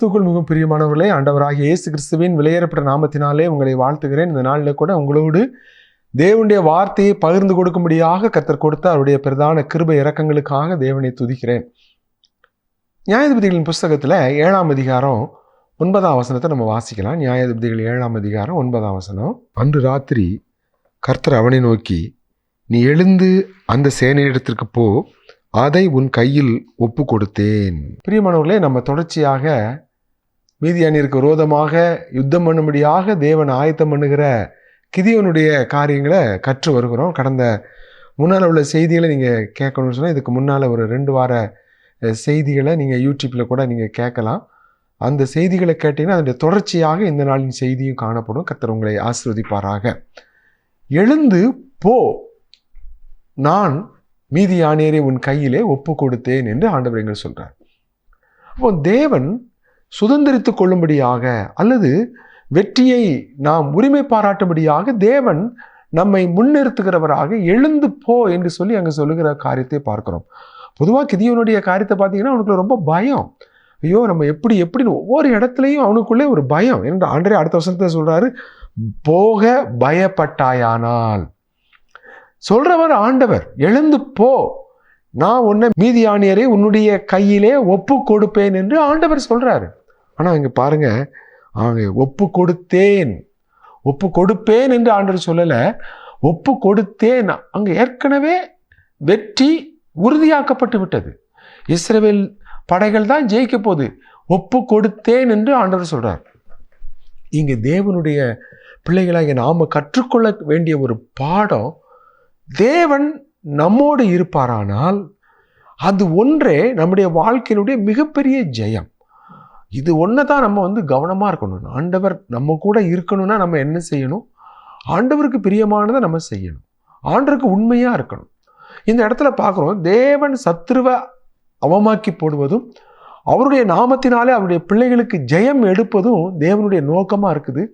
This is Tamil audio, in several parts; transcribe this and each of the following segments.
கிறிஸ்துக்குள் மிகவும் பிரியமானவர்களே ஆண்டவராகிய இயேசு கிறிஸ்துவின் விலையேறப்பட்ட நாமத்தினாலே உங்களை வாழ்த்துகிறேன். இந்த நாளில் கூட உங்களோடு தேவனுடைய வார்த்தையை பகிர்ந்து கொடுக்கும்படியாக கத்தர் கொடுத்த அவருடைய பிரதான கிருபை இறக்கங்களுக்காக தேவனை துதிக்கிறேன். நியாயாதிபதிகளின் புஸ்தகத்தில் ஏழாம் அதிகாரம் ஒன்பதாம் வசனத்தை நம்ம வாசிக்கலாம். நியாயாதிபதிகள் ஏழாம் அதிகாரம் ஒன்பதாம் வசனம். அன்று ராத்திரி கர்த்தர் அவனை நோக்கி நீ எழுந்து அந்த சேனையிடத்திற்கு போ அதை உன் கையில் ஒப்பு கொடுத்தேன் பிரியமானவர்களே நம்ம தொடர்ச்சியாக மீதியானிற்கு விரோதமாக யுத்தம் பண்ணும்படியாக தேவன் ஆயத்தம் பண்ணுகிற கிதியோனுடைய காரியங்களை கற்று வருகிறோம். கடந்த முன்னால் உள்ள செய்திகளை நீங்கள் கேட்கணும்னு சொன்னால் இதுக்கு முன்னால் ஒரு ரெண்டு வார செய்திகளை நீங்கள் யூடியூப்பில் கூட நீங்கள் கேட்கலாம். அந்த செய்திகளை கேட்டிங்கன்னா அதனுடைய தொடர்ச்சியாக இந்த நாளின் செய்தியும் காணப்படும். கத்தர் உங்களை ஆசிர்வதிப்பாராக. எழுந்து போ. நான் மீதி மீதியானியரை உன் கையிலே ஒப்பு கொடுத்தேன் என்று ஆண்டவர் எங்கள் சொல்கிறார் அப்போ தேவன் சுதந்திரித்து கொள்ளும்படியாக அல்லது வெற்றியை நாம் உரிமை பாராட்டும்படியாக தேவன் நம்மை முன்னிறுத்துகிறவராக எழுந்து போ என்று சொல்லி அங்கே சொல்லுகிற காரியத்தை பார்க்குறோம். பொதுவாக கிதியோனுடைய காரியத்தை பார்த்தீங்கன்னா அவனுக்கு ரொம்ப பயம். ஐயோ நம்ம எப்படி எப்படின்னு ஒவ்வொரு இடத்துலையும் அவனுக்குள்ளே ஒரு பயம். என்று ஆண்டரே அடுத்த வருஷத்தை சொல்கிறாரு போக பயப்பட்டாயானால். சொல்கிறவர் ஆண்டவர் எழுந்து போ. நான் உன்னை மீதியானியரை உன்னுடைய கையிலே ஒப்பு கொடுப்பேன் என்று ஆண்டவர் சொல்கிறாரு ஆனால் இங்கே பாருங்கள் அவங்க ஒப்பு கொடுத்தேன். ஒப்பு கொடுப்பேன் என்று ஆண்டவர் சொல்லலை. ஒப்பு கொடுத்தேன். அங்கே ஏற்கனவே வெற்றி உறுதியாக்கப்பட்டு விட்டது. இஸ்ரேல் படைகள் தான் ஜெயிக்க போகுது. ஒப்பு கொடுத்தேன் என்று ஆண்டவர் சொல்கிறார் இங்கே தேவனுடைய பிள்ளைகளாக நாம் கற்றுக்கொள்ள வேண்டிய ஒரு பாடம் தேவன் நம்மோடு இருப்பாரானால் அது ஒன்றே நம்முடைய வாழ்க்கையினுடைய மிகப்பெரிய ஜெயம். இது ஒன்று தான் நம்ம வந்து கவனமாக இருக்கணும். ஆண்டவர் நம்ம கூட இருக்கணும்னா நம்ம என்ன செய்யணும்? ஆண்டவருக்கு பிரியமானதை நம்ம செய்யணும். ஆண்டவருக்கு உண்மையாக இருக்கணும். இந்த இடத்துல பார்க்குறோம் தேவன் சத்ருவை அவமாக்கி போடுவதும் அவருடைய நாமத்தினாலே அவருடைய பிள்ளைகளுக்கு ஜெயம் எடுப்பதும் தேவனுடைய நோக்கமாக இருக்குது.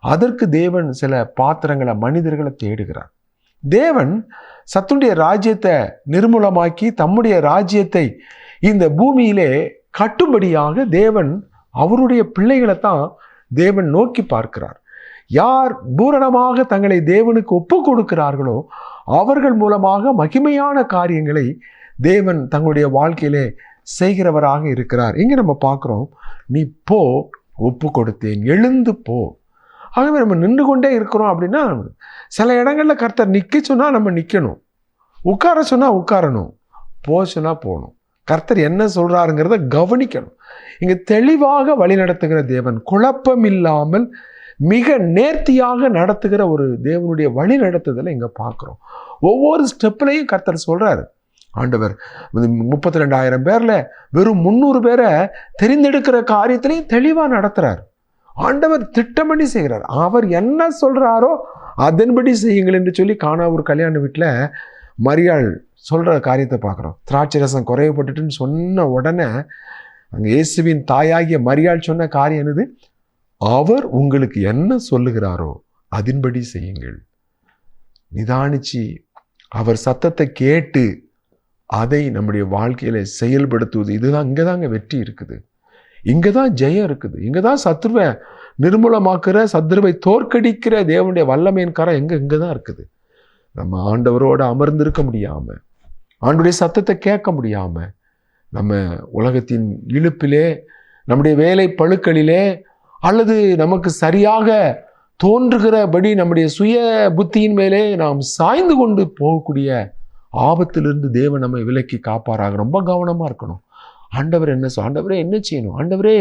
அதற்கு தேவன் சில பாத்திரங்களை மனிதர்களை தேடுகிறார். தேவன் சத்துடைய ராஜ்யத்தை நிர்மூலமாக்கி தம்முடைய ராஜ்யத்தை இந்த பூமியிலே கட்டும்படியாக தேவன் அவருடைய பிள்ளைகளை தான் தேவன் நோக்கி பார்க்கிறார். யார் பூரணமாக தங்களை தேவனுக்கு ஒப்பு கொடுக்கிறார்களோ அவர்கள் மூலமாக மகிமையான காரியங்களை தேவன் தங்களுடைய வாழ்க்கையிலே செய்கிறவராக இருக்கிறார். இங்கே நம்ம பார்க்குறோம் நீ போ ஒப்பு கொடுத்தேன் எழுந்து போ. ஆகவே நம்ம நின்று கொண்டே இருக்கிறோம் அப்படின்னா சில இடங்களில் கர்த்தர் நிற்க சொன்னால் நம்ம நிற்கணும் உட்கார சொன்னால் உட்காரணும். போ சொன்னால் போகணும். கர்த்தர் என்ன சொல்கிறாருங்கிறத கவனிக்கணும். இங்கே தெளிவாக வழி நடத்துகிற தேவன் குழப்பம் இல்லாமல் மிக நேர்த்தியாக நடத்துகிற ஒரு தேவனுடைய வழி நடத்துதலை இங்கே பார்க்குறோம். ஒவ்வொரு ஸ்டெப்லையும் கர்த்தர் சொல்கிறாரு ஆண்டவர் முப்பத்தி ரெண்டாயிரம் பேரில் வெறும் முந்நூறு பேரை தெரிந்தெடுக்கிற காரியத்திலையும் தெளிவாக நடத்துகிறார் ஆண்டவர் திட்டமணி செய்கிறார். அவர் என்ன சொல்கிறாரோ அதன்படி செய்யுங்கள் என்று சொல்லி காணா ஒரு கல்யாண வீட்டில் மரியாள் சொல்கிற காரியத்தை பார்க்குறோம். திராட்சை ரசம் குறைவுபட்டுட்டுன்னு சொன்ன உடனே அங்கே இயேசுவின் தாயாகிய மரியாள் சொன்ன காரியம் என்னது? அவர் உங்களுக்கு என்ன சொல்லுகிறாரோ அதன்படி செய்யுங்கள். நிதானிச்சு அவர் சத்தத்தை கேட்டு அதை நம்முடைய வாழ்க்கையில் செயல்படுத்துவது. இதுதான் இங்கே தாங்க வெற்றி இருக்குது. இங்கே தான் ஜெயம் இருக்குது. இங்கே தான் சத்ருவை நிர்மூலமாக்குற சத்ருவை தோற்கடிக்கிற தேவனுடைய வல்லமையின் கரம் எங்கே இங்கே தான் இருக்குது. நம்ம ஆண்டவரோட அமர்ந்திருக்க முடியாமல் ஆண்டுடைய சத்தத்தை கேட்க முடியாமல் நம்ம உலகத்தின் இழுப்பிலே நம்முடைய வேலை பழுக்களிலே அல்லது நமக்கு சரியாக தோன்றுகிறபடி நம்முடைய சுய புத்தியின் மேலே நாம் சாய்ந்து கொண்டு போகக்கூடிய ஆபத்திலிருந்து தேவன் நம்மை விலக்கி காப்பாராக. ரொம்ப கவனமாக இருக்கணும். ஆண்டவர் என்ன சொல் ஆண்டவரே என்ன செய்யணும்? ஆண்டவரே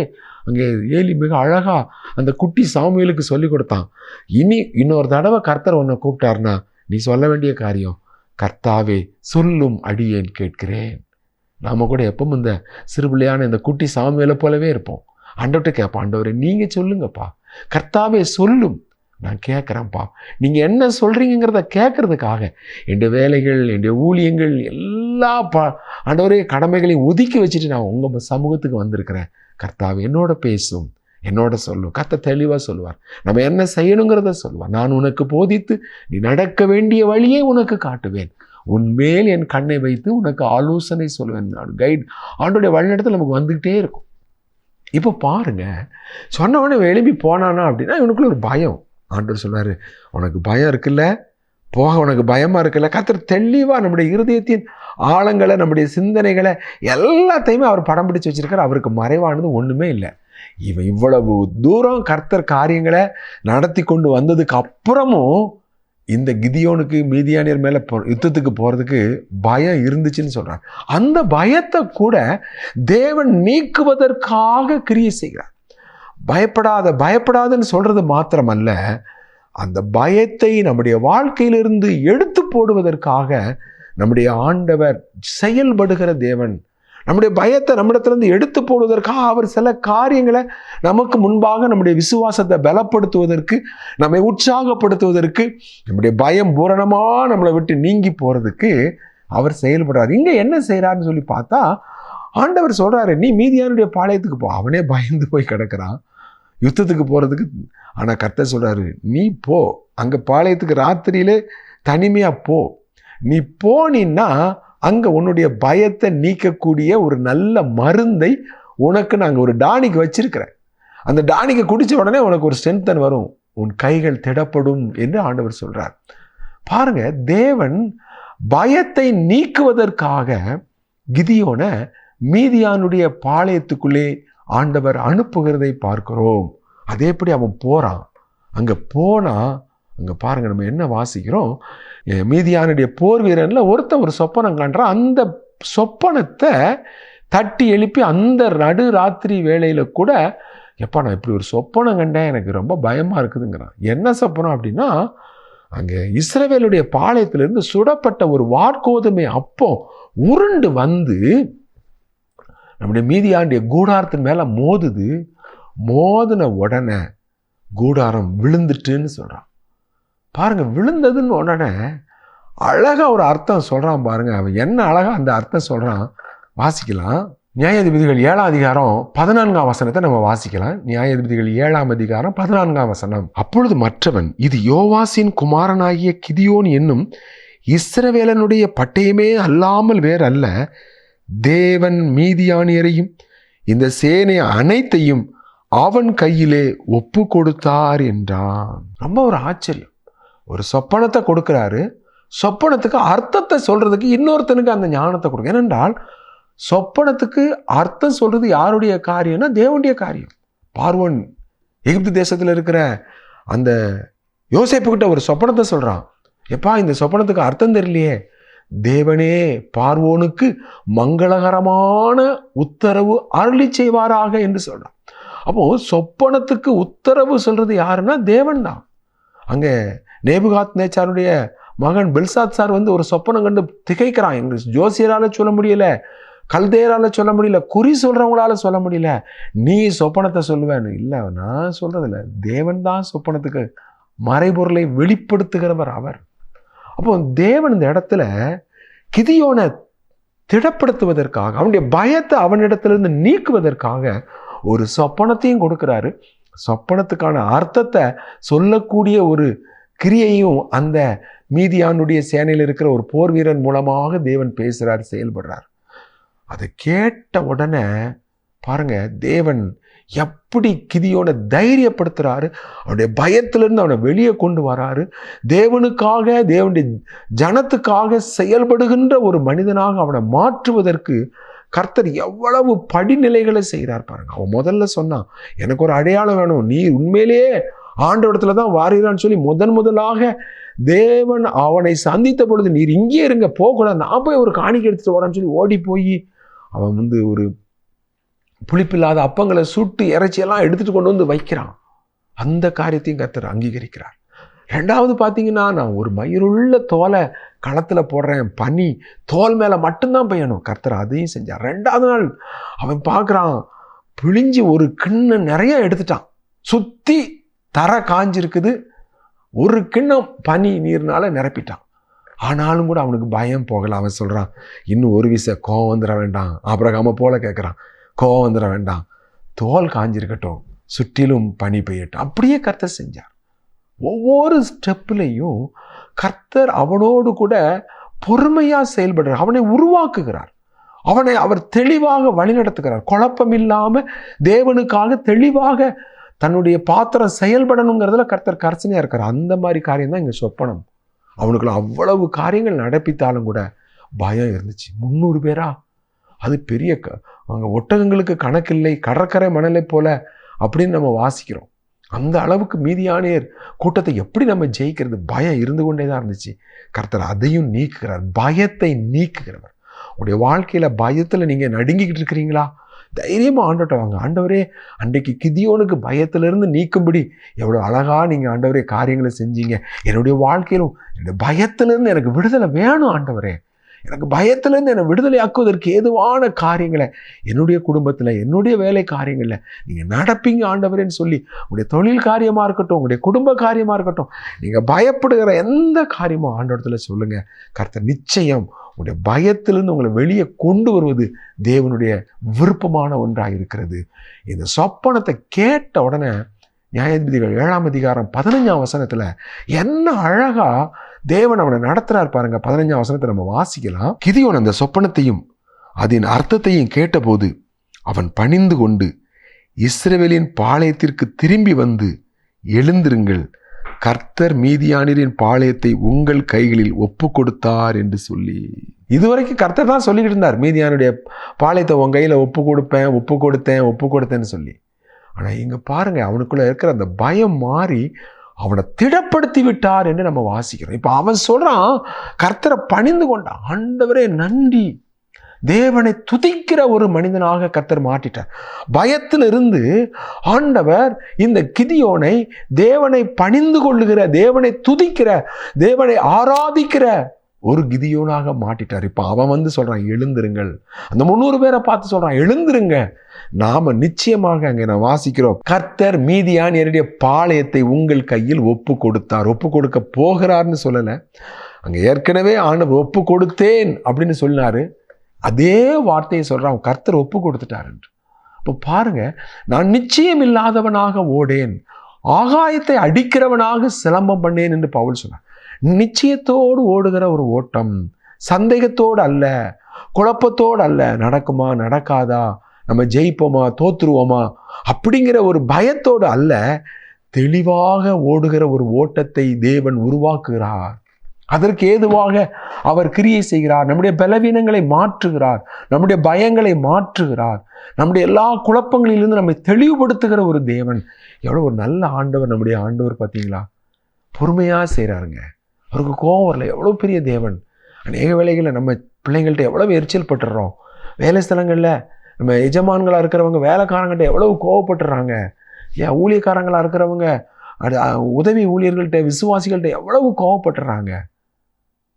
அங்கே ஏலி மிக அழகாக அந்த குட்டி சாமியலுக்கு சொல்லி கொடுத்தான். இனி இன்னொரு தடவை கர்த்தர் உன்னை கூப்பிட்டாருன்னா நீ சொல்ல வேண்டிய காரியம் கர்த்தாவே சொல்லும் அடியேன் கேட்கிறேன். நாம் கூட எப்பவும் இந்த சிறுபிள்ளையான இந்த குட்டி சாமியலை போலவே இருப்போம். ஆண்டவர்கிட்ட கேட்போம் ஆண்டவரே நீங்கள் சொல்லுங்கப்பா. கர்த்தாவே சொல்லும். நான் கேட்குறேன்ப்பா. நீங்கள் என்ன சொல்கிறீங்கிறத கேட்குறதுக்காக என்னுடைய வேலைகள் என்னுடைய ஊழியங்கள் எல்லா ப ஆண்டவரே கடமைகளையும் ஒதுக்கி வச்சுட்டு நான் உங்கள் சமூகத்துக்கு வந்திருக்கிறேன். கர்த்தாவே என்னோட பேசும். என்னோட சொல்லும் கத்த தெளிவாக சொல்லுவார். நம்ம என்ன செய்யணுங்கிறத சொல்லுவார். நான் உனக்கு போதித்து நீ நடக்க வேண்டிய வழியை உனக்கு காட்டுவேன். உன்மேல் என் கண்ணை வைத்து உனக்கு ஆலோசனை சொல்லுவேன். நான் கைட் ஆண்டோடைய வழிநடத்தில் நமக்கு வந்துக்கிட்டே இருக்கும். இப்போ பாருங்க. சொன்ன உடனே எழும்பி போனானா அப்படின்னா இவனுக்குள்ள ஒரு பயம். ஆண்டவர் சொன்னாரு உனக்கு பயம் இருக்குல்ல? போக உனக்கு பயமாக இருக்குல்ல? கத்தர் தெளிவாக நம்முடைய இருதயத்தின் ஆழங்களை நம்முடைய சிந்தனைகளை எல்லாத்தையுமே அவர் படம் பிடிச்சு வச்சுருக்கார். அவருக்கு மறைவானது ஒன்றுமே இல்லை. இவன் இவ்வளவு தூரம் கர்த்தர் காரியங்களை நடத்தி கொண்டு வந்ததுக்கு அப்புறமும் இந்த கிதியோனுக்கு மீதியானியர் மேலே போ- யுத்தத்துக்கு போகிறதுக்கு பயம் இருந்துச்சுன்னு சொல்கிறார் அந்த பயத்தை கூட தேவன் நீக்குவதற்காக கிரியை செய்கிறார். பயப்படாத பயப்படாதன்னு சொல்கிறது மாத்திரமல்ல அந்த பயத்தை நம்முடைய வாழ்க்கையிலிருந்து எடுத்து போடுவதற்காக நம்முடைய ஆண்டவர் செயல்படுகிற தேவன். நம்முடைய பயத்தை நம்மிடத்திலிருந்து எடுத்து போடுவதற்காக அவர் சில காரியங்களை நமக்கு முன்பாக நம்முடைய விசுவாசத்தை பலப்படுத்துவதற்கு நம்மை உற்சாகப்படுத்துவதற்கு நம்முடைய பயம் பூரணமாக நம்மளை விட்டு நீங்கி போகிறதுக்கு அவர் செயல்படுறார். இங்கே என்ன செய்கிறாருன்னு சொல்லி பார்த்தா ஆண்டவர் சொல்கிறாரு நீ மீதியானுடைய பாளையத்துக்கு போ அவனே பயந்து போய் கிடக்கிறான். யுத்தத்துக்கு போகிறதுக்கு ஆனால் கர்த்தர் சொல்கிறாரு நீ போ. அங்கே பாளையத்துக்கு ராத்திரியிலே தனிமையாக போ. நீ போனின்னா அங்கே உன்னுடைய பயத்தை நீக்கக்கூடிய ஒரு நல்ல மருந்தை உனக்கு நாங்கள் ஒரு டானிக்கு வச்சிருக்கிறேன். அந்த டானிக்கு குடித்த உடனே உனக்கு ஒரு ஸ்ட்ரென்த்தன் வரும். உன் கைகள் திடப்படும் என்று ஆண்டவர் சொல்கிறார் பாருங்க தேவன் பயத்தை நீக்குவதற்காக கிதியோனை மீதியானுடைய பாளையத்துக்குள்ளே ஆண்டவர் அனுப்புகிறதை பார்க்கிறோம். அதே எப்படி அவன் போகிறான் அங்கே போனால் அங்கே பாருங்கள் நம்ம என்ன வாசிக்கிறோம்? மீதியானுடைய போர் வீரனில் ஒருத்தன் ஒரு சொப்பனம் காண்றான். அந்த சொப்பனத்தை தட்டி எழுப்பி அந்த நடு ராத்திரி வேளையில் கூட எப்பா நான் இப்படி ஒரு சொப்பனம் கண்டேன் எனக்கு ரொம்ப பயமாக இருக்குதுங்கிறான். என்ன சொப்பனம் அப்படின்னா அங்கே இஸ்ரவேலுடைய பாளையத்திலிருந்து சுடப்பட்ட ஒரு வாட்கோதுமை அப்போ உருண்டு வந்து நம்முடைய மீதியாண்டிய கூடாரத்தின் மேலே மோதுது மோதின உடனே கூடாரம் விழுந்துட்டுன்னு சொல்கிறான் பாருங்கள் விழுந்ததுன்னு உடனே அழகா ஒரு அர்த்தம் சொல்கிறான் பாருங்கள் அவன் என்ன அழகாக அந்த அர்த்தம் சொல்கிறான் வாசிக்கலாம். நியாயாதிபதிகள் ஏழாம் அதிகாரம் பதினான்காம் வசனத்தை நம்ம வாசிக்கலாம். நியாயாதிபதிகள் ஏழாம் அதிகாரம் பதினான்காம் வசனம். அப்பொழுது மற்றவன் இது யோவாசின் குமாரனாகிய கிதியோன் என்னும் இஸ்ரவேலனுடைய பட்டயமே அல்லாமல் வேறல்ல. தேவன் மீதியானியரையும் இந்த சேனை அனைத்தையும் அவன் கையிலே ஒப்பு கொடுத்தார் என்றான். ரொம்ப ஒரு ஆச்சரியம். ஒரு சொப்பனத்தை கொடுக்கிறாரு. சொப்பனத்துக்கு அர்த்தத்தை சொல்றதுக்கு இன்னொருத்தனுக்கு அந்த ஞானத்தை கொடுக்கும் ஏனென்றால் சொப்பனத்துக்கு அர்த்தம் சொல்றது யாருடைய காரியம்னா தேவனுடைய காரியம். பார்வன் எகிப்து தேசத்தில் இருக்கிற அந்த யோசிப்புக்கிட்ட ஒரு சொப்பனத்தை சொல்றான். எப்பா இந்த சொப்பனத்துக்கு அர்த்தம் தெரியலையே. தேவனே பார்வோனுக்கு மங்களகரமான உத்தரவு அருளி செய்வாராக என்று சொல்கிறார் அப்போ சொப்பனத்துக்கு உத்தரவு சொல்கிறது யாருன்னா தேவன் தான். அங்கே நேபுகாத் நேச்சாருடைய மகன் பெல்சாத் சார் வந்து ஒரு சொப்பனம் கண்டு திகைக்கிறான். எங்களுக்கு ஜோசியரால் சொல்ல முடியல கல்தேரால் சொல்ல முடியல குறி சொல்கிறவங்களால சொல்ல முடியல. நீ சொப்பனத்தை சொல்லுவேன்னு. இல்லை நான் சொல்கிறதில்ல தேவன் தான் சொப்பனத்துக்கு மறைபொருளை வெளிப்படுத்துகிறவர் அவர். அப்போ தேவன் இந்த இடத்துல கிதியோனை திடப்படுத்துவதற்காக அவனுடைய பயத்தை அவனிடத்திலிருந்து நீக்குவதற்காக ஒரு சொப்பனத்தையும் கொடுக்குறாரு. சொப்பனத்துக்கான அர்த்தத்தை சொல்லக்கூடிய ஒரு கிரியையும் அந்த மீதியானுடைய சேனையில் இருக்கிற ஒரு போர் வீரன் மூலமாக தேவன் பேசுகிறார் செயல்படுறார். அதை கேட்ட உடனே பாருங்க தேவன் எப்படி கிதியோனை தைரியப்படுத்துகிறாரு அவனுடைய பயத்திலிருந்து அவனை வெளியே கொண்டு வராரு. தேவனுக்காக தேவனுடைய ஜனத்துக்காக செயல்படுகின்ற ஒரு மனிதனாக அவனை மாற்றுவதற்கு கர்த்தர் எவ்வளவு படிநிலைகளை செய்கிறார் பாருங்க. அவன் முதல்ல சொன்னான் எனக்கு ஒரு அடையாளம் வேணும். நீ உண்மையிலேயே ஆண்டவடத்துல தான் வாரீரான்னு சொல்லி முதன் முதலாக தேவன் அவனை சந்தித்த பொழுது நீர் இங்கே இருங்க போகக்கூடாது. நான் போய் ஒரு காணிக்கை எடுத்துட்டு வரேன்னு சொல்லி ஓடி போய் அவன் வந்து ஒரு புளிப்பில்லாத அப்பங்களை சுட்டு இறைச்சியெல்லாம் எடுத்துகிட்டு கொண்டு வந்து வைக்கிறான். அந்த காரியத்தையும் கத்தர் அங்கீகரிக்கிறார். ரெண்டாவது பார்த்தீங்கன்னா நான் ஒரு மயிருள்ள தோலை களத்தில் போடுறேன் பனி தோல் மேலே மட்டும்தான் பெய்யணும். கர்த்தர் அதையும் செஞ்சார். ரெண்டாவது நாள் அவன் பார்க்குறான் பிழிஞ்சு ஒரு கிண்ணம் நிறைய எடுத்துட்டான். சுற்றி தர காஞ்சிருக்குது. ஒரு கிண்ணம் பனி நீர்னால நிரப்பிட்டான். ஆனாலும் கூட அவனுக்கு பயம் போகல. அவன் சொல்கிறான் இன்னும் ஒரு விச கோவம் வந்துட வேண்டாம். அப்புறம் போல கேட்குறான் கோவம் வந்துட வேண்டாம். தோல் காஞ்சிருக்கட்டும். சுற்றிலும் பனி பெய்யட்டும். அப்படியே கர்த்தர் செஞ்சார். ஒவ்வொரு ஸ்டெப்லேயும் கர்த்தர் அவனோடு கூட பொறுமையாக செயல்படுறார். அவனை உருவாக்குகிறார். அவனை அவர் தெளிவாக வழிநடத்துகிறார். குழப்பம் இல்லாமல் தேவனுக்காக தெளிவாக தன்னுடைய பாத்திரம் செயல்படணுங்கிறதுல கர்த்தர் கரசனையாக இருக்கார். அந்த மாதிரி காரியம் தான் சொப்பனம். அவனுக்குள்ள அவ்வளவு காரியங்கள் நடப்பித்தாலும் கூட பயம் இருந்துச்சு. முந்நூறு பேரா? அது பெரிய க அங்கே ஒட்டகங்களுக்கு கணக்கில்லை கடற்கரை மணலை போல அப்படின்னு நம்ம வாசிக்கிறோம். அந்த அளவுக்கு மீதியானியர் கூட்டத்தை எப்படி நம்ம ஜெயிக்கிறது? பயம் இருந்து கொண்டே தான் இருந்துச்சு. கர்த்தர் அதையும் நீக்குகிறார். பயத்தை நீக்குகிறவர். உங்களுடைய வாழ்க்கையில் பயத்தில் நீங்கள் நடுங்கிக்கிட்டு இருக்கிறீங்களா? தைரியமாக ஆண்டோட்ட வாங்க. ஆண்டவரே அன்றைக்கு கிதியோனுக்கு பயத்திலிருந்து நீக்கும்படி எவ்வளோ அழகாக நீங்கள் ஆண்டவரே காரியங்களை செஞ்சீங்க. என்னுடைய வாழ்க்கையிலும் என்னுடைய பயத்திலிருந்து எனக்கு விடுதலை வேணும் ஆண்டவரே. எனக்கு பயத்திலேருந்து என்னை விடுதலை ஆக்குவதற்கு ஏதுவான காரியங்களை என்னுடைய குடும்பத்தில் என்னுடைய வேலை காரியங்களில் நீங்கள் நடப்பீங்க ஆண்டவரேன்னு சொல்லி உங்களுடைய தொழில் காரியமாக இருக்கட்டும் உங்களுடைய குடும்ப காரியமாக இருக்கட்டும் நீங்கள் பயப்படுகிற எந்த காரியமும் ஆண்டவரத்தில் சொல்லுங்கள் கர்த்தர் நிச்சயம் உங்களுடைய பயத்திலிருந்து உங்களை வெளியே கொண்டு வருவது தேவனுடைய விருப்பமான ஒன்றாக இருக்கிறது. இந்த சொப்பனத்தை கேட்ட உடனே நியாயாதிபதிகள் ஏழாம் அதிகாரம் பதினஞ்சாம் வசனத்தில் என்ன அழகாக தேவன் அவனை நடத்துறார் பாருங்க. பதினஞ்சாம் வசனத்தை நம்ம வாசிக்கலாம். கிதியோன் அந்த சொப்பனத்தையும் அதன் அர்த்தத்தையும் கேட்டபோது அவன் பணிந்து கொண்டு இஸ்ரேவேலின் பாளையத்திற்கு திரும்பி வந்து எழுந்திருங்கள். கர்த்தர் மீதியானிரின் பாளையத்தை உங்கள் கைகளில் ஒப்பு கொடுத்தார் என்று சொல்லி. இதுவரைக்கும் கர்த்தர் தான் சொல்லிக்கிட்டு இருந்தார். மீதியானுடைய பாளையத்தை உன் கையில் ஒப்பு கொடுப்பேன் ஒப்பு கொடுத்தேன் ஒப்பு கொடுத்தேன்னு சொல்லி. ஆனால் இங்கே பாருங்கள் அவனுக்குள்ளே இருக்கிற அந்த பயம் மாறி அவனை திடப்படுத்தி விட்டார் என்று நம்ம வாசிக்கிறோம். இப்போ அவன் சொல்கிறான் கர்த்தரை பணிந்து கொண்டான் ஆண்டவரே நன்றி. தேவனை துதிக்கிற ஒரு மனிதனாக கர்த்தர் மாற்றிட்டார். பயத்திலிருந்து ஆண்டவர் இந்த கிதியோனை தேவனை பணிந்து கொள்ளுகிற தேவனை துதிக்கிற தேவனை ஆராதிக்கிற ஒரு கிதியோனாக மாட்டிட்டார். இப்போ அவன் வந்து சொல்கிறான் எழுந்திருங்கள். அந்த முந்நூறு பேரை பார்த்து சொல்கிறான் எழுந்திருங்க. நாம் நிச்சயமாக அங்கே நான் வாசிக்கிறோம். கர்த்தர் மீதியான் என்னுடைய பாளையத்தை உங்கள் கையில் ஒப்பு கொடுத்தார் ஒப்பு கொடுக்க போகிறார்னு சொல்லலை. அங்கே ஏற்கனவே ஆண்டவர் ஒப்பு கொடுத்தேன் அப்படின்னு சொன்னார். அதே வார்த்தையை சொல்கிறான் கர்த்தர் ஒப்பு கொடுத்துட்டார் என்று. அப்போ பாருங்க நான் நிச்சயம் இல்லாதவனாக ஓடேன். ஆகாயத்தை அடிக்கிறவனாக சிலம்பம் பண்ணேன் என்று பவுல் சொன்னார். நிச்சயத்தோடு ஓடுகிற ஒரு ஓட்டம். சந்தேகத்தோடு அல்ல குழப்பத்தோடு அல்ல நடக்குமா நடக்காதா நம்ம ஜெயிப்போமா தோற்றுருவோமா அப்படிங்கிற ஒரு பயத்தோடு அல்ல தெளிவாக ஓடுகிற ஒரு ஓட்டத்தை தேவன் உருவாக்குகிறார். அதற்கு ஏதுவாக அவர் கிரியை செய்கிறார் நம்முடைய பலவீனங்களை மாற்றுகிறார் நம்முடைய பயங்களை மாற்றுகிறார் நம்முடைய எல்லா குழப்பங்களிலிருந்து நம்மை தெளிவுபடுத்துகிற ஒரு தேவன். எவ்வளோ ஒரு நல்ல ஆண்டவர் நம்முடைய ஆண்டவர் பார்த்தீங்களா? பொறுமையாக செய்கிறாருங்க அவருக்கு கோபம் வரல. எவ்வளோ பெரிய தேவன். அநேக வேலைகளில் நம்ம பிள்ளைங்கள்ட்ட எவ்வளோ எரிச்சல் பட்டுடுறோம் வேலை ஸ்தலங்களில் நம்ம எஜமான்களாக இருக்கிறவங்க வேலைக்காரங்கள்ட்ட எவ்வளோ கோவப்பட்டுறாங்க. ஏன் ஊழியக்காரங்களாக இருக்கிறவங்க அது உதவி ஊழியர்கள்ட்ட விசுவாசிகள்கிட்ட எவ்வளவு கோவப்பட்டுறாங்க.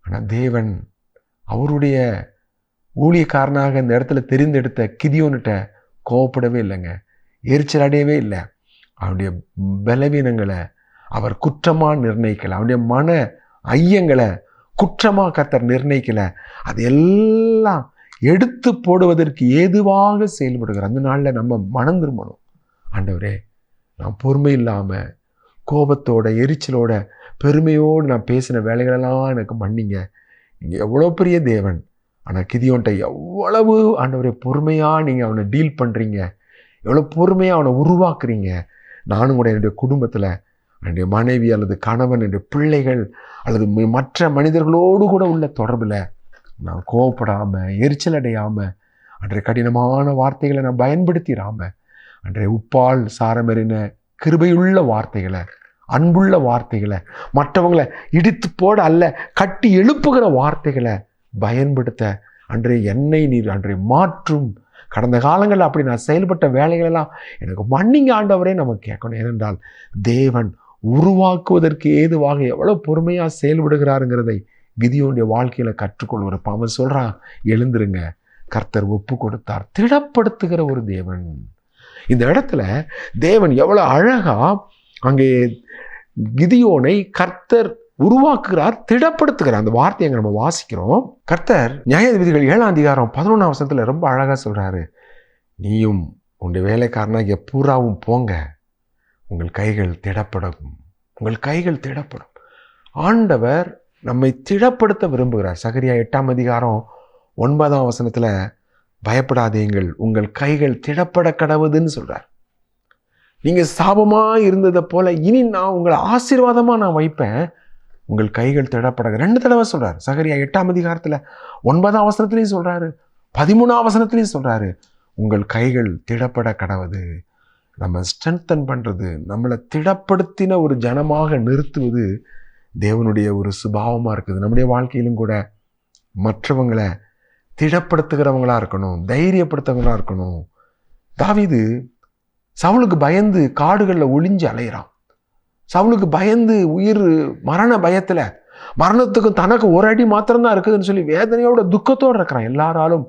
ஆனால் தேவன் அவருடைய ஊழியக்காரனாக இந்த இடத்துல தெரிந்தெடுத்த கிதியோன்கிட்ட கோவப்படவே இல்லைங்க. எரிச்சல் அடையவே இல்லை. அவனுடைய பலவீனங்களை அவர் குற்றமாக நிர்ணயிக்கலை. அவனுடைய மன ஐயங்களை குற்றமாக கத்தர் நிர்ணயிக்கலை. அது எல்லாம் எடுத்து போடுவதற்கு ஏதுவாக செயல்படுகிற அந்த நாளில் நம்ம மனம் திரும்பணும். ஆண்டவரே நான் பொறுமை இல்லாமல் கோபத்தோட எரிச்சலோட பெருமையோடு நான் பேசின வேலைகளெல்லாம் எனக்கு மன்னிங்க. நீங்கள் எவ்வளோ பெரிய தேவன். ஆனால் கிதியோன்ட்ட எவ்வளவு ஆண்டவரே பொறுமையாக நீங்கள் அவனை டீல் பண்ணுறீங்க எவ்வளோ பொறுமையாக அவனை உருவாக்குறீங்க. நானும் கூட என்னுடைய குடும்பத்தில் என்னுடைய மனைவி அல்லது கணவன் என்னுடைய பிள்ளைகள் அல்லது ம- மற்ற மனிதர்களோடு கூட உள்ள தொடர்பில் நான் கோவப்படாமல் எரிச்சல் அடையாமல் அன்றைய கடினமான வார்த்தைகளை நான் பயன்படுத்திடாமல் அன்றைய உப்பால் சாரமெறின கிருபையுள்ள வார்த்தைகளை அன்புள்ள வார்த்தைகளை மற்றவங்களை இடித்து போட அல்ல கட்டி எழுப்புகிற வார்த்தைகளை பயன்படுத்த அன்றைய எண்ணெய் நீர் அன்றைய மாற்றும் கடந்த காலங்களில் அப்படி நான் செயல்பட்ட வேலைகளெல்லாம் எனக்கு மன்னிங்க ஆண்டவரே நம்ம கேட்கணும். ஏனென்றால் தேவன் உருவாக்குவதற்கு ஏதுவாக எவ்வளோ பொறுமையாக செயல்படுகிறாருங்கிறதை கிதியோனுடைய வாழ்க்கையில் கற்றுக்கொள்வார் அப்ப அவன் சொல்கிறான் எழுந்துருங்க. கர்த்தர் ஒப்பு கொடுத்தார். திடப்படுத்துகிற ஒரு தேவன். இந்த இடத்துல தேவன் எவ்வளோ அழகாக அங்கே கிதியோனை கர்த்தர் உருவாக்குகிறார் திடப்படுத்துகிறார். அந்த வார்த்தையை நம்ம வாசிக்கிறோம். கர்த்தர் நியாயாதிபதிகள் ஏழாம் அதிகாரம் பதினொன்றாம் வருஷத்தில் ரொம்ப அழகாக சொல்கிறாரு நீயும் உன்னுடைய வேலைக்காரனாகிய பூராவும் போங்க. உங்கள் கைகள் திடப்படும். உங்கள் கைகள் திடப்படும். ஆண்டவர் நம்மை திடப்படுத்த விரும்புகிறார். சகரியா எட்டாம் அதிகாரம் ஒன்பதாம் வசனத்தில் பயப்படாதீங்கள் உங்கள் கைகள் திடப்பட கடவுதுன்னு சொல்கிறார் நீங்கள் சாபமாக இருந்ததை போல் இனி நான் உங்களை ஆசீர்வாதமாக நான் வைப்பேன். உங்கள் கைகள் திடப்பட ரெண்டு தடவை சொல்கிறார் சகரியா எட்டாம் அதிகாரத்தில் ஒன்பதாம் வசனத்திலையும் சொல்கிறாரு பதிமூணாம் வசனத்திலையும் சொல்கிறாரு உங்கள் கைகள் திடப்பட கடவுது. நம்ம ஸ்ட்ரென்தன் பண்ணுறது நம்மளை திடப்படுத்தின ஒரு ஜனமாக நிறுத்துவது தேவனுடைய ஒரு சுபாவமாக இருக்குது. நம்முடைய வாழ்க்கையிலும் கூட மற்றவங்களை திடப்படுத்துகிறவங்களாக இருக்கணும் தைரியப்படுத்துகிறவங்களாக இருக்கணும். தாவிது சவுளுக்கு பயந்து காடுகளில் ஒளிஞ்சு அலையிறான். சவுளுக்கு பயந்து உயிர் மரண பயத்தில் மரணத்துக்கும் தனக்கு ஒரு அடி மாத்திரம்தான் இருக்குதுன்னு சொல்லி வேதனையோட துக்கத்தோடு இருக்கிறான். எல்லாராலும்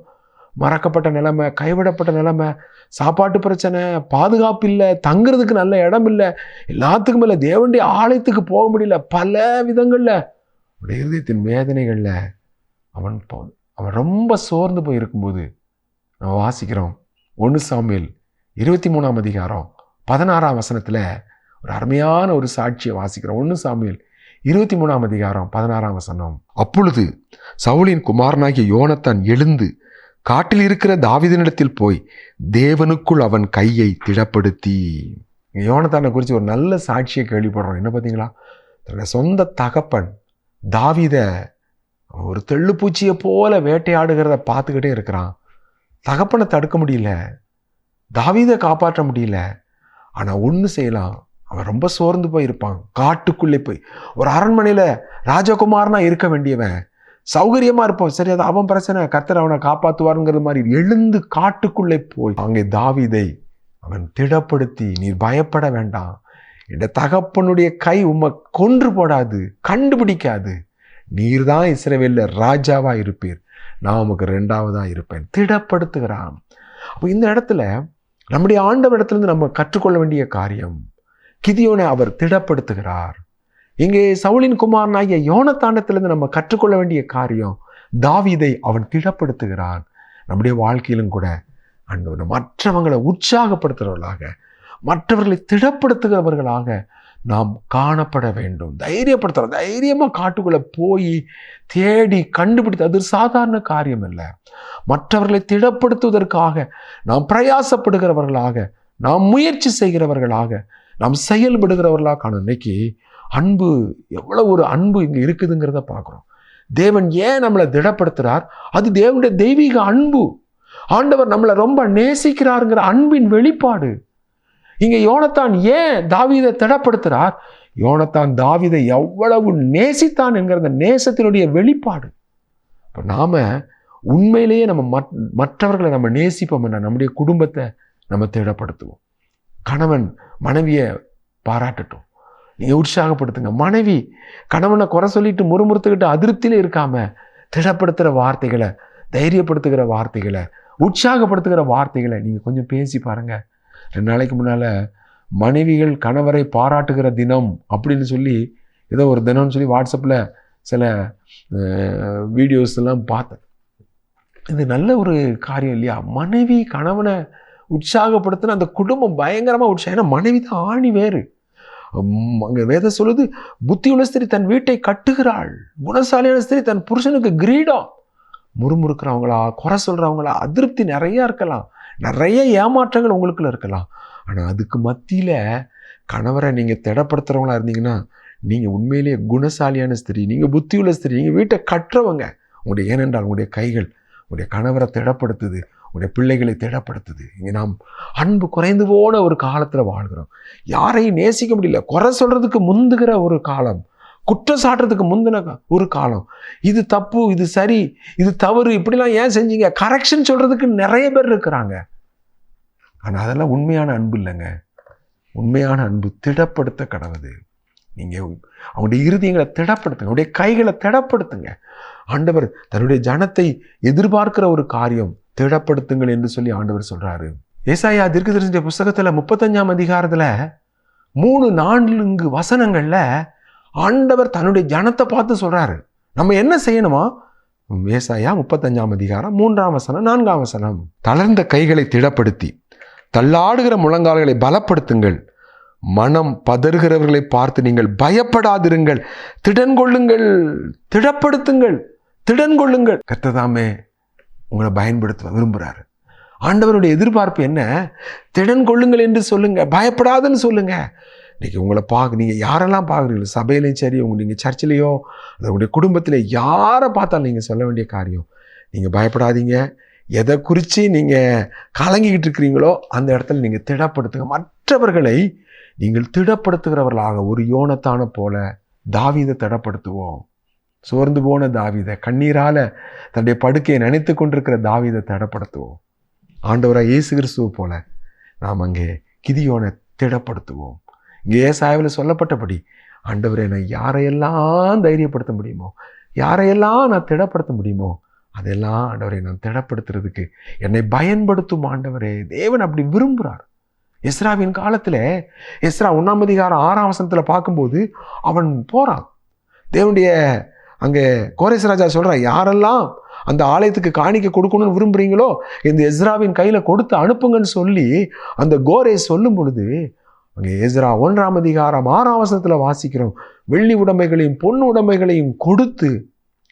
மறக்கப்பட்ட நிலைமை கைவிடப்பட்ட நிலைமை சாப்பாட்டு பிரச்சனை பாதுகாப்பு இல்லை தங்குறதுக்கு நல்ல இடம் இல்லை எல்லாத்துக்கும் இல்லை தேவனுடைய ஆலயத்துக்கு போக முடியல பல விதங்களில். அவனுடைய இருதயத்தின் வேதனைகளில் அவன் போ- அவன் ரொம்ப சோர்ந்து போய் இருக்கும்போது நம்ம வாசிக்கிறோம். ஒன்று சாமியல் இருபத்தி மூணாம் அதிகாரம் பதினாறாம் வசனத்தில் ஒரு அருமையான ஒரு சாட்சியை வாசிக்கிறோம். ஒன்று சாமியல் இருபத்தி மூணாம் அதிகாரம் பதினாறாம் வசனம். அப்பொழுது சவுலின் குமாரனாகிய யோனத்தான் எழுந்து காட்டில் இருக்கிற தாவிதனிடத்தில் போய் தேவனுக்குள் அவன் கையை திடப்படுத்தி. யோனத்தானை குறித்து ஒரு நல்ல சாட்சியை கேள்விப்படுறோம். என்ன பார்த்தீங்களா? தன்னுடைய சொந்த தகப்பன் தாவித ஒரு தெள்ளுப்பூச்சியை போல வேட்டையாடுகிறத பார்த்துக்கிட்டே இருக்கிறான். தகப்பனை தடுக்க முடியல. தாவிதை காப்பாற்ற முடியல. ஆனால் ஒன்று செய்யலாம். அவன் ரொம்ப சோர்ந்து போயிருப்பான். காட்டுக்குள்ளே போய். ஒரு அரண்மனையில் ராஜகுமாரனாக இருக்க வேண்டியவன். சௌகரியமா இருப்பான் சரி அது அவன் பிரச்சனை. கர்த்தர் அவனை காப்பாத்துவாருங்கிறது மாதிரி எழுந்து காட்டுக்குள்ளே போய் அங்கே தாவிதை அவன் திடப்படுத்தி நீர் பயப்பட வேண்டாம். என் தகப்பனுடைய கை உம்மை கொன்று போடாது கண்டுபிடிக்காது. நீர் தான் இஸ்ரவேல்ல ராஜாவாக இருப்பீர். நான் உமக்கு ரெண்டாவதாக இருப்பேன். திடப்படுத்துகிறான். அப்போ இந்த இடத்துல நம்முடைய ஆண்டவரிடத்திலிருந்து நம்ம கற்றுக்கொள்ள வேண்டிய காரியம் கிதியோனை அவர் திடப்படுத்துகிறார். இங்கே சவுளின் குமாரனாகிய யோனத்தாண்டத்திலிருந்து நம்ம கற்றுக்கொள்ள வேண்டிய காரியம் தாவிதை அவன் திடப்படுத்துகிறான். நம்முடைய வாழ்க்கையிலும் கூட அன்பு மற்றவங்களை உற்சாகப்படுத்துகிறவர்களாக மற்றவர்களை திடப்படுத்துகிறவர்களாக நாம் காணப்பட வேண்டும். தைரியப்படுத்துகிற தைரியமாக காட்டுக்குள்ளே போய் தேடி கண்டுபிடித்து அது சாதாரண காரியம் இல்லை மற்றவர்களை திடப்படுத்துவதற்காக நாம் பிரயாசப்படுகிறவர்களாக நாம் முயற்சி செய்கிறவர்களாக நாம் செயல்படுகிறவர்களாக காணும். இன்னைக்கு அன்பு எவ்வளவு ஒரு அன்பு இங்கே இருக்குதுங்கிறத பார்க்குறோம். தேவன் ஏன் நம்மளை திடப்படுத்துகிறார் அது தேவனுடைய தெய்வீக அன்பு. ஆண்டவர் நம்மளை ரொம்ப நேசிக்கிறாருங்கிற அன்பின் வெளிப்பாடு. இங்கே யோனத்தான் ஏன் தாவிதை திடப்படுத்துகிறார் யோனத்தான் தாவிதை எவ்வளவு நேசித்தான் என்கிற அந்த நேசத்தினுடைய வெளிப்பாடு. இப்போ நாம் உண்மையிலேயே நம்ம மற்- மற்றவர்களை நம்ம நேசிப்போம் என்ன நம்முடைய குடும்பத்தை நம்ம திடப்படுத்துவோம். கணவன் மனைவியை பாராட்டட்டும். உற்சாகப்படுத்துங்க. மனைவி கணவனை குறை சொல்லிட்டு முறுமுறுத்துக்கிட்டு அதிருப்தியில் இருக்காமல் திடப்படுத்துகிற வார்த்தைகளை தைரியப்படுத்துகிற வார்த்தைகளை உற்சாகப்படுத்துகிற வார்த்தைகளை நீங்கள் கொஞ்சம் பேசி பாருங்கள் ரெண்டு நாளைக்கு முன்னால் மனைவிகள் கணவரை பாராட்டுகிற தினம் அப்படின்னு சொல்லி ஏதோ ஒரு தினம்னு சொல்லி வாட்ஸ்அப்பில் சில வீடியோஸ் எல்லாம் பார்த்தேன். இது நல்ல ஒரு காரியம் இல்லையா? மனைவி கணவனை உற்சாகப்படுத்தின அந்த குடும்பம் பயங்கரமாக உற்சாகம் ஏன்னா மனைவி தான் ஆணி வேறு. அங்கே வேதம் சொல்லுது புத்தியுள்ள ஸ்திரீ தன் வீட்டை கட்டுகிறாள். குணசாலியான ஸ்திரீ தன் புருஷனுக்கு கிரீடம். முறுமுறுக்கிறவங்களா குறை சொல்கிறவங்களா அதிருப்தி நிறையா இருக்கலாம். நிறைய ஏமாற்றங்கள் உங்களுக்குள்ள இருக்கலாம். ஆனால் அதுக்கு மத்தியில் கணவரை நீங்கள் திடப்படுத்துறவங்களா இருந்தீங்கன்னா நீங்கள் உண்மையிலேயே குணசாலியான ஸ்திரீ நீங்கள் புத்தியுள்ள ஸ்திரீ நீங்கள் வீட்டை கட்டுறவங்க. உங்களுடைய ஏனென்றால் உங்களுடைய கைகள் உங்களுடைய கணவரை திடப்படுத்துது. உங்களுடைய பிள்ளைகளை திடப்படுத்துது. இங்கே நாம் அன்பு குறைந்து போன ஒரு காலத்தில் வாழ்கிறோம். யாரையும் நேசிக்க முடியல. குறை சொல்கிறதுக்கு முந்துகிற ஒரு காலம். குற்றம் சாட்டுறதுக்கு முந்தின ஒரு காலம். இது தப்பு இது சரி இது தவறு இப்படிலாம் ஏன் செஞ்சீங்க? கரெக்ஷன் சொல்கிறதுக்கு நிறைய பேர் இருக்கிறாங்க. ஆனால் அதெல்லாம் உண்மையான அன்பு இல்லைங்க. உண்மையான அன்பு திடப்படுத்த கடவுது. நீங்கள் அவனுடைய இருதயங்களை திடப்படுத்துங்க. அவருடைய கைகளை திடப்படுத்துங்க. ஆண்டவர் தன்னுடைய ஜனத்தை எதிர்பார்க்கிற ஒரு காரியம் திடப்படுத்துங்கள் என்று சொல்லி ஆண்டவர் சொல்றாரு. ஏசாயா தீர்க்கதரிசியுடைய புஸ்தகத்துல முப்பத்தஞ்சாம் அதிகாரத்துல மூணு நான்கு வசனங்கள்ல ஆண்டவர் தன்னுடைய ஜனத்தை பார்த்து சொல்றாரு. நம்ம என்ன செய்யணுமா? ஏசாயா முப்பத்தஞ்சாம் அதிகாரம் மூன்றாம் வசனம் நான்காம் வசனம். தளர்ந்த கைகளை திடப்படுத்தி தள்ளாடுகிற முழங்கால்களை பலப்படுத்துங்கள். மனம் பதறுகிறவர்களை பார்த்து நீங்கள் பயப்படாதிருங்கள். திடன் கொள்ளுங்கள் திடப்படுத்துங்கள். திடன் கொள்ளுங்கள் கத்ததாமே உங்களை பயன்படுத்த விரும்புகிறாரு ஆண்டவருடைய எதிர்பார்ப்பு என்ன? திடன் கொள்ளுங்கள் என்று சொல்லுங்கள் பயப்படாதுன்னு சொல்லுங்கள் இன்றைக்கி உங்களை பார்க்க நீங்கள் யாரெல்லாம் பார்க்குறீங்களோ சபையிலையும் சரி உங்கள் நீங்கள் சர்ச்சிலையோ அது உங்களுடைய குடும்பத்தில் யாரை பார்த்தாலும் நீங்கள் சொல்ல வேண்டிய காரியம் நீங்கள் பயப்படாதீங்க. எதை குறித்து நீங்கள் கலங்கிக்கிட்டு இருக்கிறீங்களோ அந்த இடத்துல நீங்கள் திடப்படுத்துங்க. மற்றவர்களை நீங்கள் திடப்படுத்துகிறவர்களாக ஒரு யோனத்தான போல தாவீதை திடப்படுத்துவோம். சோர்ந்து போன தாவீதை கண்ணீரால் தன்னுடைய படுக்கையை நினைத்து கொண்டிருக்கிற தாவீதை திடப்படுத்துவோம். ஆண்டவராக இயேசு கிறிஸ்துவ போல நாம் அங்கே கிதியோனை திடப்படுத்துவோம். இங்கே ஏசாயாவில் சொல்லப்பட்டபடி ஆண்டவரை நான் யாரையெல்லாம் தைரியப்படுத்த முடியுமோ யாரையெல்லாம் நான் திடப்படுத்த முடியுமோ அதெல்லாம் ஆண்டவரை நான் திடப்படுத்துறதுக்கு என்னை பயன்படுத்தும் ஆண்டவரே. தேவன் அப்படி விரும்புகிறார் எஸ்ராவின் காலத்தில் எஸ்ரா ஒன்றாம் அதிகாரம் ஆறாம் வசனத்தில் பார்க்கும்போது அவன் போகிறான் தேவனுடைய அங்கே கோரேஸ் ராஜா சொல்கிறார் யாரெல்லாம் அந்த ஆலயத்துக்கு காணிக்க கொடுக்கணும்னு விரும்புகிறீங்களோ இந்த எஸ்ராவின் கையில் கொடுத்து அனுப்புங்கன்னு சொல்லி அந்த கோரே சொல்லும் பொழுது அங்கே எஸ்ரா ஒன்றாம் அதிகாரம் ஆறாம் வசனத்தில் வாசிக்கிறோம் வெள்ளி உடைமைகளையும் பொன் உடைமைகளையும் கொடுத்து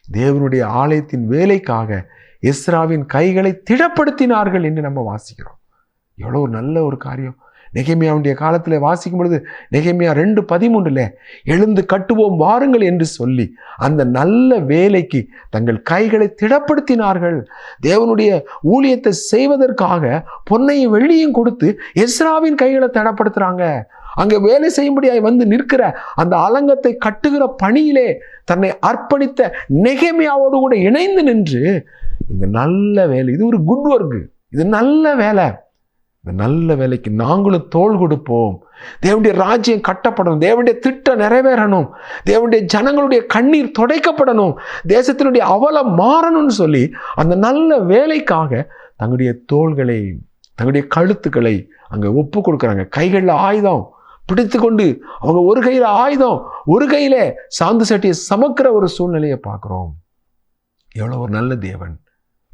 தேவனுடைய ஆலயத்தின் வேலைக்காக எஸ்ராவின் கைகளை திடப்படுத்தினார்கள் என்று நம்ம வாசிக்கிறோம். எவ்வளோ நல்ல ஒரு காரியம். நெகைமியாவுடைய காலத்தில் வாசிக்கும் பொழுது நெகேமியா ரெண்டு பதிமூன்றில் எழுந்து கட்டுவோம் வாருங்கள் என்று சொல்லி அந்த நல்ல வேலைக்கு தங்கள் கைகளை திடப்படுத்தினார்கள். தேவனுடைய ஊழியத்தை செய்வதற்காக பொன்னையும் வெள்ளியும் கொடுத்து எஸ்ராவின் கைகளை திடப்படுத்துகிறாங்க அங்கே வேலை செய்யும்படியாய் வந்து நிற்கிற அந்த அலங்கத்தை கட்டுகிற பணியிலே தன்னை அர்ப்பணித்த நெகேமியாவோடு கூட இணைந்து நின்று இந்த நல்ல வேலை இது ஒரு குட் ஒர்க்கு இது நல்ல வேலை நல்ல வேலைக்கு நாங்களும் தோள் கொடுப்போம். தேவனுடைய ராஜ்யம் கட்டப்படணும். தேவனுடைய திட்டம் நிறைவேறணும். தேவனுடைய ஜனங்களுடைய கண்ணீர் துடைக்கப்படணும். தேசத்தினுடைய அவலம் மாறணும்னு சொல்லி அந்த நல்ல வேலைக்காக தங்களுடைய தோள்களை தங்களுடைய கழுத்துக்களை அங்கே ஒப்பு கொடுக்குறாங்க. கைகளில் ஆயுதம் பிடித்து கொண்டு அவங்க ஒரு கையில் ஆயுதம் ஒரு கையில் சாந்து சட்டியை சமக்கிற ஒரு சூழ்நிலையை பார்க்குறோம். எவ்வளோ ஒரு நல்ல தேவன்.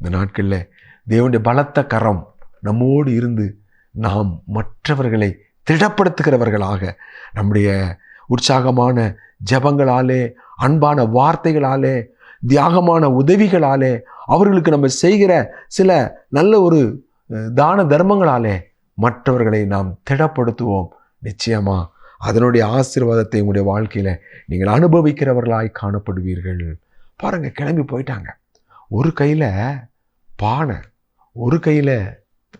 இந்த நாட்களில் தேவனுடைய பலத்த கரம் நம்மோடு இருந்து நாம் மற்றவர்களை திடப்படுத்துகிறவர்களாக நம்முடைய உற்சாகமான ஜபங்களாலே அன்பான வார்த்தைகளாலே தியாகமான உதவிகளாலே அவர்களுக்கு நம்ம செய்கிற சில நல்ல ஒரு தான தர்மங்களாலே மற்றவர்களை நாம் திடப்படுத்துவோம். நிச்சயமாக அதனுடைய ஆசீர்வாதத்தை உங்களுடைய வாழ்க்கையில் நீங்கள் அனுபவிக்கிறவர்களாய் காணப்படுவீர்கள். பாருங்கள் கிளம்பி போயிட்டாங்க. ஒரு கையில் பானை ஒரு கையில்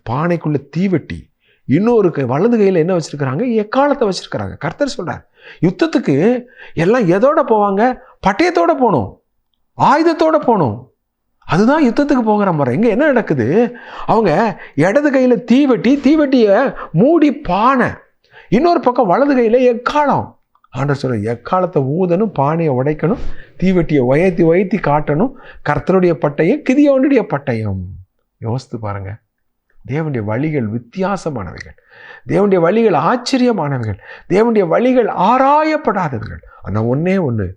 பானைக்குள்ளே தீவெட்டி இன்னொரு கை வலது கையில் என்ன வச்சுருக்கிறாங்க? எக்காலத்தை வச்சுருக்கிறாங்க? கர்த்தர் சொல்கிறார் யுத்தத்துக்கு எல்லாம் எதோட போவாங்க? பட்டயத்தோட போகணும் ஆயுதத்தோட போகணும். அதுதான் யுத்தத்துக்கு போகிற முறை. இங்கே என்ன நடக்குது? அவங்க இடது கையில் தீவெட்டி தீவெட்டியை மூடி பானை. இன்னொரு பக்கம் வலது கையில் எக்காலம். ஆண்டர் சொல்ற எக்காலத்தை ஊதணும் பானையை உடைக்கணும் தீவெட்டியை உயர்த்தி உயர்த்தி காட்டணும். கர்த்தருடைய பட்டயம் கிதியோனுடைய பட்டயம். யோசித்து பாருங்கள் தேவனுடைய வழிகள் வித்தியாசமானவைகள். தேவனுடைய வழிகள் ஆச்சரியமானவைகள். தேவனுடைய வழிகள் ஆராயப்படாதவைகள். ஆனால் ஒன்றே ஒன்று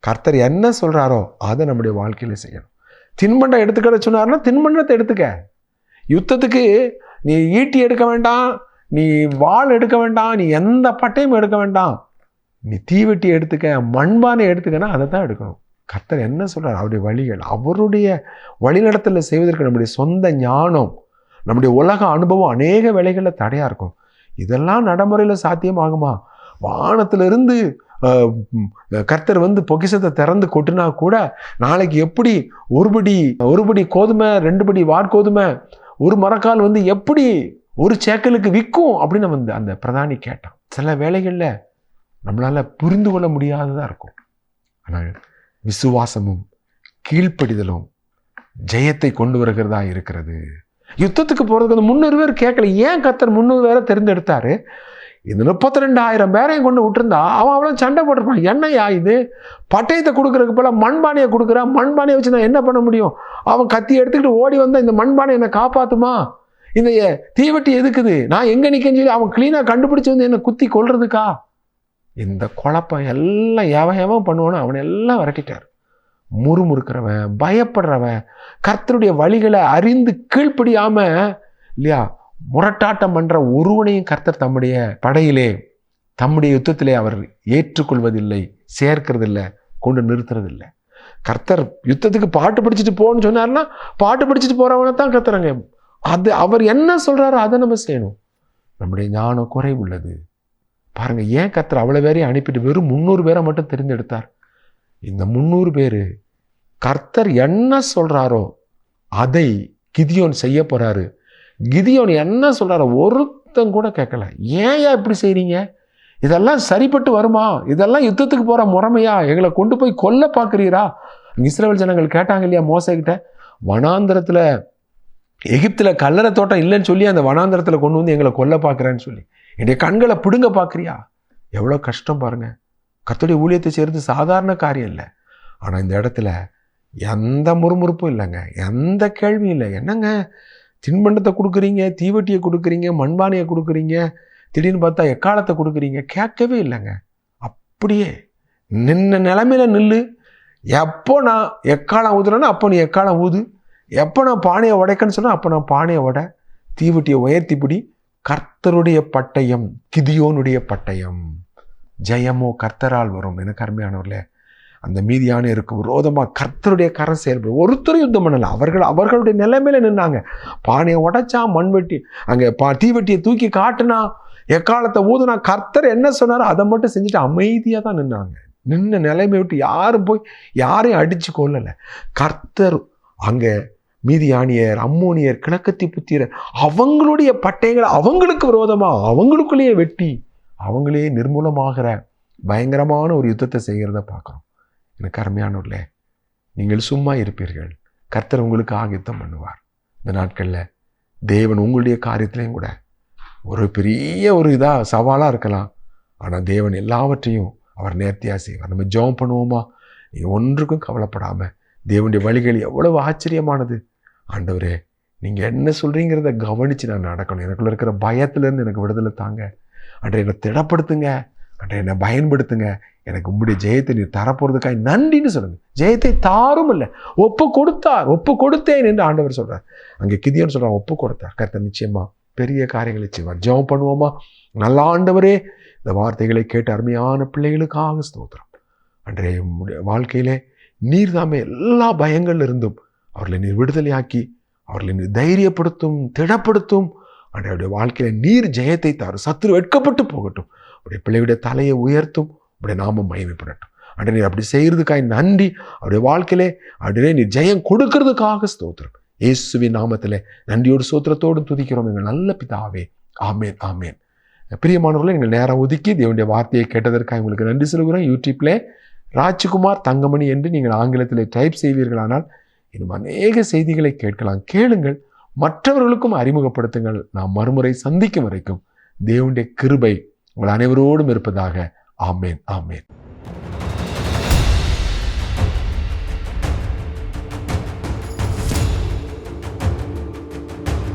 கர்த்தர் என்ன சொல்கிறாரோ அதை நம்முடைய வாழ்க்கையில் செய்யணும். தின்பண்டம் எடுத்துக்கிற சொன்னார்னா தின்பண்டத்தை எடுத்துக்க. யுத்தத்துக்கு நீ ஈட்டி எடுக்க வேண்டாம் நீ வாள் எடுக்க வேண்டாம் நீ எந்த பட்டையும் எடுக்க வேண்டாம். நீ தீவெட்டி எடுத்துக்க மண்பானை எடுத்துக்கன்னா அதை தான் எடுக்கணும். கர்த்தர் என்ன சொல்கிறார் அவருடைய வழிகள் அவருடைய வழிநடத்தலை செய்வதற்கு நம்முடைய சொந்த ஞானம் நம்முடைய உலக அனுபவம் அநேக வேலைகளில் தடையாக இருக்கும். இதெல்லாம் நடைமுறையில் சாத்தியமாகுமா? வானத்திலிருந்து கர்த்தர் வந்து பொக்கிசத்தை திறந்து கொட்டினா கூட நாளைக்கு எப்படி ஒருபடி ஒருபடி கோதுமை ரெண்டு படி வார்கோதுமை ஒரு மரக்கால் வந்து எப்படி ஒரு சேக்கலுக்கு விற்கும் அப்படின்னு வந்து அந்த பிரதானி கேட்டான். சில வேலைகளில் நம்மளால் புரிந்து கொள்ள முடியாததாக இருக்கும். ஆனால் விசுவாசமும் கீழ்ப்படிதலும் ஜெயத்தை கொண்டு வருகிறதா இருக்கிறது. யுத்தத்துக்கு போகிறதுக்கு அந்த முந்நூறு பேர் கேட்கல. ஏன் கத்தர் முந்நூறு பேரை தேர்ந்தெடுத்தாரு? இந்த முப்பத்தி ரெண்டாயிரம் பேரையும் கொண்டு விட்டுருந்தா அவன் அவ்வளோ சண்டை போட்டிருப்பான். என்னையா இது? பட்டயத்தை கொடுக்குறதுக்கு போல மண்பானையை கொடுக்குறான் மண்பானையை வச்சு நான் என்ன பண்ண முடியும்? அவன் கத்தி எடுத்துக்கிட்டு ஓடி வந்தால் இந்த மண்பானை என்னை காப்பாற்றுமா இந்த தீவட்டி எதுக்குது? நான் எங்கே நிற்கன்னு சொல்லி அவன் க்ளீனாக கண்டுபிடிச்சி வந்து என்னை குத்தி கொள்றதுக்கா இந்த குழப்பம் எல்லாம் எவன் எவன் பண்ணுவானோ அவனை எல்லாம் விரட்டிட்டார். முறுமுறுக்கிறவன் பயப்படுறவன் கர்த்தருடைய வழிகளை அறிந்து கீழ்ப்படியாம இல்லையா முரட்டாட்டம் பண்ணுற ஒருவனையும் கர்த்தர் தம்முடைய படையிலே தம்முடைய யுத்தத்திலே அவர் ஏற்றுக்கொள்வதில்லை சேர்க்கிறதில்லை கொண்டு நிறுத்துறதில்லை. கர்த்தர் யுத்தத்துக்கு பாட்டு படிச்சுட்டு போகணும்னு சொன்னார்னா பாட்டு படிச்சுட்டு போகிறவனை தான் கத்துறாங்க அது அவர் என்ன சொல்கிறாரோ அதை நம்ம செய்யணும். நம்முடைய ஞானம் குறைவுள்ளது. பாருங்கள் ஏன் கர்த்தர் அவ்வளோ பேரையும் அனுப்பிட்டு வெறும் முந்நூறு பேரை மட்டும் தெரிந்தெடுத்தார்? இந்த முந்நூறு பேர் கர்த்தர் என்ன சொல்கிறாரோ அதை கிதியோன் செய்ய போகிறாரு கிதியோன் என்ன சொல்கிறாரோ ஒருத்தன் கூட கேட்கல. ஏன் ஏன் இப்படி செய்கிறீங்க இதெல்லாம் சரிப்பட்டு வருமா? இதெல்லாம் யுத்தத்துக்கு போகிற முறைமையா? எங்களை கொண்டு போய் கொல்ல பார்க்குறீரா? இஸ்ரேல் ஜனங்கள் கேட்டாங்க இல்லையா மோசைக்கிட்ட வனாந்திரத்தில் எகிப்தில் கல்லறை தோட்டம் இல்லைன்னு சொல்லி அந்த வனாந்திரத்தில் கொண்டு வந்து எங்களை கொல்ல பார்க்குறேன்னு சொல்லி. என்னுடைய கண்களை பிடுங்க பார்க்குறியா? எவ்வளோ கஷ்டம் பாருங்கள் கர்த்தருடைய ஊழியத்தை செய்கிறது சாதாரண காரியம் இல்லை. ஆனால் இந்த இடத்துல எந்த முறுமுறுப்பும் இல்லைங்க. எந்த கேள்வியும் இல்லை. என்னங்க? தின்பண்டத்தை கொடுக்குறீங்க தீவட்டியை கொடுக்குறீங்க மண்பானையை கொடுக்குறீங்க திடீர்னு பார்த்தா எக்காலத்தை கொடுக்குறீங்க கேட்கவே இல்லைங்க. அப்படியே நின்ன நிலமையில நில்லு. எப்போ நான் எக்காலம் ஊதுறேன்னா அப்போ நீ எக்காலம் ஊது. எப்போ நான் பானையை உடைக்கன்னு சொன்னால் அப்போ நான் பானையை உடை. தீவட்டியை உயர்த்தி பிடி. கர்த்தருடைய பட்டயம் கிதியோனுடைய பட்டயம். ஜெயமோ கர்த்தரால் வரும். எனக்கு அருமையானவர்களே அந்த மீதியான இருக்கு விரோதமாக கர்த்தருடைய கரம் செயல்படும். ஒருத்தரும் யுத்தம் பண்ணலை. அவர்கள் அவர்களுடைய நிலைமையில நின்னாங்க. பானையை உடைச்சா மண்வெட்டி அங்கே பா தீவெட்டியை தூக்கி காட்டுனா எக்காலத்தை ஊதுனா கர்த்தர் என்ன சொன்னாரோ அதை மட்டும் செஞ்சுட்டு அமைதியாக தான் நின்னாங்க. நின்ன நிலைமை விட்டு யாரும் போய் யாரையும் அடித்து கொள்ளலை கர்த்தர் அங்கே மீதியானியர் அம்மோனியர் கிழக்கத்தி புத்திரர் அவங்களுடைய பட்டயங்களை அவங்களுக்கு விரோதமாக அவங்களுக்குள்ளேயே வெட்டி அவங்களே நிர்மூலமாகிற பயங்கரமான ஒரு யுத்தத்தை செய்கிறத பார்க்குறோம். எனக்கு அருமையானவர்களே நீங்கள் சும்மா இருப்பீர்கள். கர்த்தர் உங்களுக்கு யுத்தம் பண்ணுவார். இந்த நாட்களில் தேவன் உங்களுடைய காரியத்திலையும் கூட ஒரு பெரிய ஒரு இதாக சவாலாக இருக்கலாம். ஆனால் தேவன் எல்லாவற்றையும் அவர் நேர்த்தியாக செய்வார். நம்ம ஜெபம் பண்ணுவோமா? ஒன்றுக்கும் கவலைப்படாமல் தேவனுடைய வழிகள் எவ்வளவு ஆச்சரியமானது. ஆண்டவரே நீங்கள் என்ன சொல்கிறீங்கிறத கவனித்து நான் நடக்கணும். எனக்குள்ளே இருக்கிற பயத்துலேருந்து எனக்கு விடுதலை தாங்க. அன்றை என்னை திடப்படுத்துங்க. அன்றை என்னை பயன்படுத்துங்க. எனக்கு உங்களுடைய ஜெயத்தை நீர் தரப்போகிறதுக்காக நன்றின்னு சொல்லுங்க. ஜெயத்தை தாரும் இல்லை. ஒப்பு கொடுத்தார். ஒப்பு கொடுத்தேன் என்று ஆண்டவர் சொல்றார். அங்கே கிதியோன்னு சொல்றான் ஒப்பு கொடுத்தார். கர்த்தர் நிச்சயமா பெரிய காரியங்களை செய்வார். ஜெபம் பண்ணுவோமா? நல்ல ஆண்டவரே. இந்த வார்த்தைகளை கேட்டு அருமையான பிள்ளைகளுக்காக ஸ்தோத்திரம். அன்றைய வாழ்க்கையிலே நீர் தாமே எல்லா பயங்கள் இருந்தும் அவர்களை நீர் விடுதலையாக்கி அவர்களை நீர் தைரியப்படுத்தும் திடப்படுத்தும் அன்றைய வாழ்க்கையில நீர் ஜெயத்தை தாரும். சத்துரு வெட்கப்பட்டு போகட்டும். அவருடைய பிள்ளையுடைய தலையை உயர்த்தும். உடைய நாமம் மயமைப்படட்டும் அன்றை நீர் அப்படி செய்கிறதுக்காக நன்றி. அவருடைய வாழ்க்கையிலே அப்படியே நீர் ஜெயம் கொடுக்கறதுக்காக ஸ்தோத்திரம். இயேசுவின் நாமத்திலே நன்றியோடு சோத்திரத்தோடு துதிக்கிறோம். எங்கள் நல்ல பிதாவே. ஆமேன் ஆமேன். பிரியமானவர்களை எங்கள் நேரம் ஒதுக்கி தேவனுடைய வார்த்தையை கேட்டதற்காக உங்களுக்கு நன்றி சொல்கிறோம். யூடியூப்பில் ராஜ்குமார் தங்கமணி என்று நீங்கள் ஆங்கிலத்தில் டைப் செய்வீர்களானால் இன்னும் அநேக செய்திகளை கேட்கலாம். கேளுங்கள். மற்றவர்களுக்கும் அறிமுகப்படுத்துங்கள். நாம் மறுமுறை சந்திக்கும் வரைக்கும் தேவனுடைய கிருபை உங்கள் அனைவரோடும் இருப்பதாக. ஆமேன் ஆமேன்.